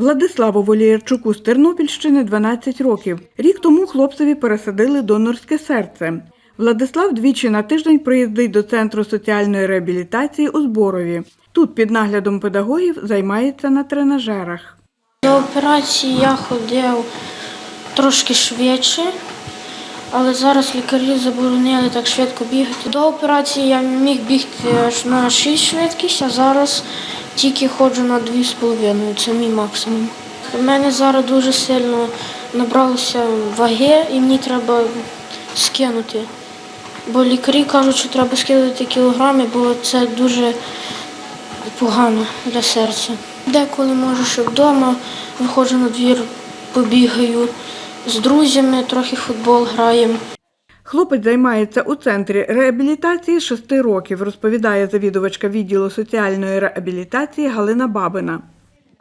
Владиславу Воліярчуку з Тернопільщини 12 років. Рік тому хлопцеві пересадили донорське серце. Владислав двічі на тиждень приїздить до центру соціальної реабілітації у Зборові. Тут під наглядом педагогів займається на тренажерах. До операції я ходив трошки швидше, але зараз лікарі заборонили так швидко бігати. До операції я міг бігти аж на 6 швидкість, а зараз тільки ходжу на 2,5. Це мій максимум. У мене зараз дуже сильно набралося ваги і мені треба скинути. Бо лікарі кажуть, що треба скидати кілограми, бо це дуже погано для серця. Деколи можу, що вдома виходжу на двір, побігаю з друзями, трохи футбол граємо. Хлопець займається у центрі реабілітації шести 6 років, розповідає завідувачка відділу соціальної реабілітації Галина Бабина.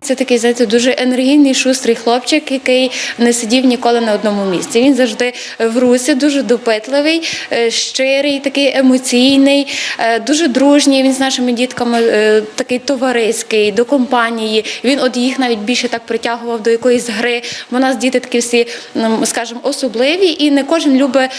Це такий, знаєте, дуже енергійний, шустрий хлопчик, який не сидів ніколи на одному місці. Він завжди в русі, дуже допитливий, е, щирий, такий емоційний, е, дуже дружній. Він з нашими дітками е, такий товариський, до компанії. Він от їх навіть більше так притягував до якоїсь гри. У нас діти такі всі, м, скажімо, особливі, і не кожен любить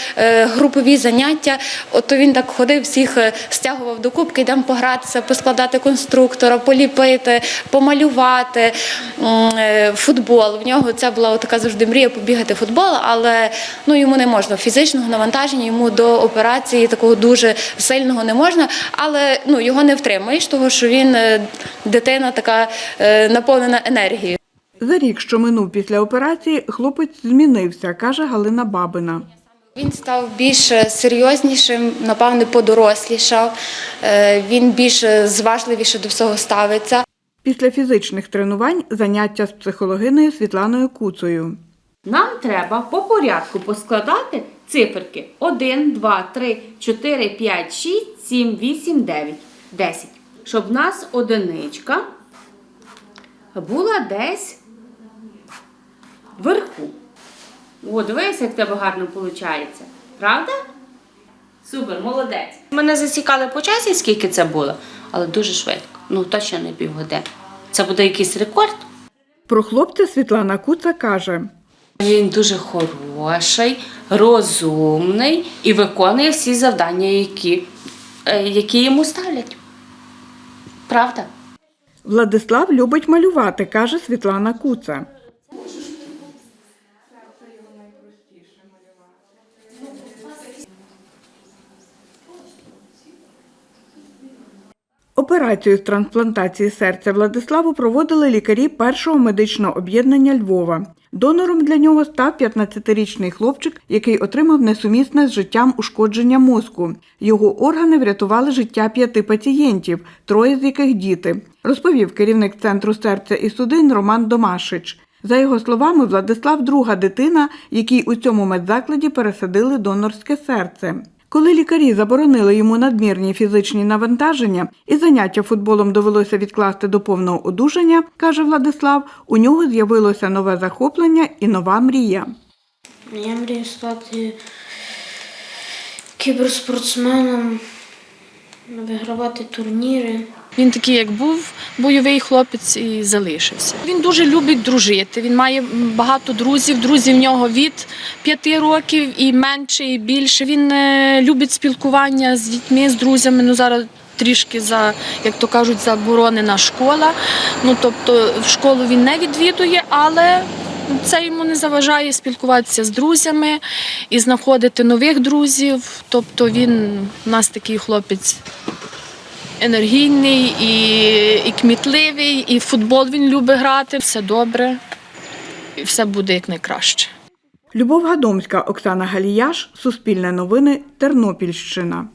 групові заняття. От то він так ходив, всіх стягував до кубки, йдемо погратися, поскладати конструктора, поліпити, помалювати. М, е, Футбол. В нього це була така завжди мрія побігати в футбол, але ну, йому не можна. Фізичного навантаження йому до операції такого дуже сильного не можна, але ну, його не втримаєш, того що він е, дитина така е, наповнена енергією. За рік, що минув після операції, хлопець змінився, каже Галина Бабина. Він став більш серйознішим, напевне, подорослішав. Він більш зважливіше до всього ставиться. Після фізичних тренувань заняття з психологиною Світланою Куцею. Нам треба по порядку поскладати циферки 1, 2, 3, 4, 5, 6, 7, 8, 9, 10. Щоб в нас одиничка була десь вверху. О, дивись, як в тебе гарно виходить. Правда? Супер, молодець. Мене зацікали по часі, скільки це було, але дуже швидко. Ну, точно не півгодини. Це буде якийсь рекорд. Про хлопця Світлана Куца каже. Він дуже хороший, розумний і виконує всі завдання, які, е, які йому ставлять. Правда? Владислав любить малювати, каже Світлана Куца. Операцію з трансплантації серця Владиславу проводили лікарі першого медичного об'єднання Львова. Донором для нього став 15-річний хлопчик, який отримав несумісне з життям ушкодження мозку. Його органи врятували життя п'яти пацієнтів, троє з яких діти, розповів керівник центру серця і судин Роман Домашич. За його словами, Владислав друга дитина, якій у цьому медзакладі пересадили донорське серце. Коли лікарі заборонили йому надмірні фізичні навантаження і заняття футболом довелося відкласти до повного одужання, каже Владислав, у нього з'явилося нове захоплення і нова мрія. Я мрію стати кіберспортсменом, вигравати турніри. Він такий, як був бойовий хлопець, і залишився. Він дуже любить дружити. Він має багато друзів. Друзі в нього від п'яти років і менше, і більше. Він е, любить спілкування з дітьми, з друзями. Ну зараз трішки за, як то кажуть, заборонена школа. Ну тобто в школу він не відвідує, але. Це йому не заважає спілкуватися з друзями і знаходити нових друзів. Тобто він у нас такий хлопець енергійний і, і кмітливий, і футбол він любить грати. Все добре, і все буде як найкраще. Любов Гадомська, Оксана Галіяш, Суспільне новини, Тернопільщина.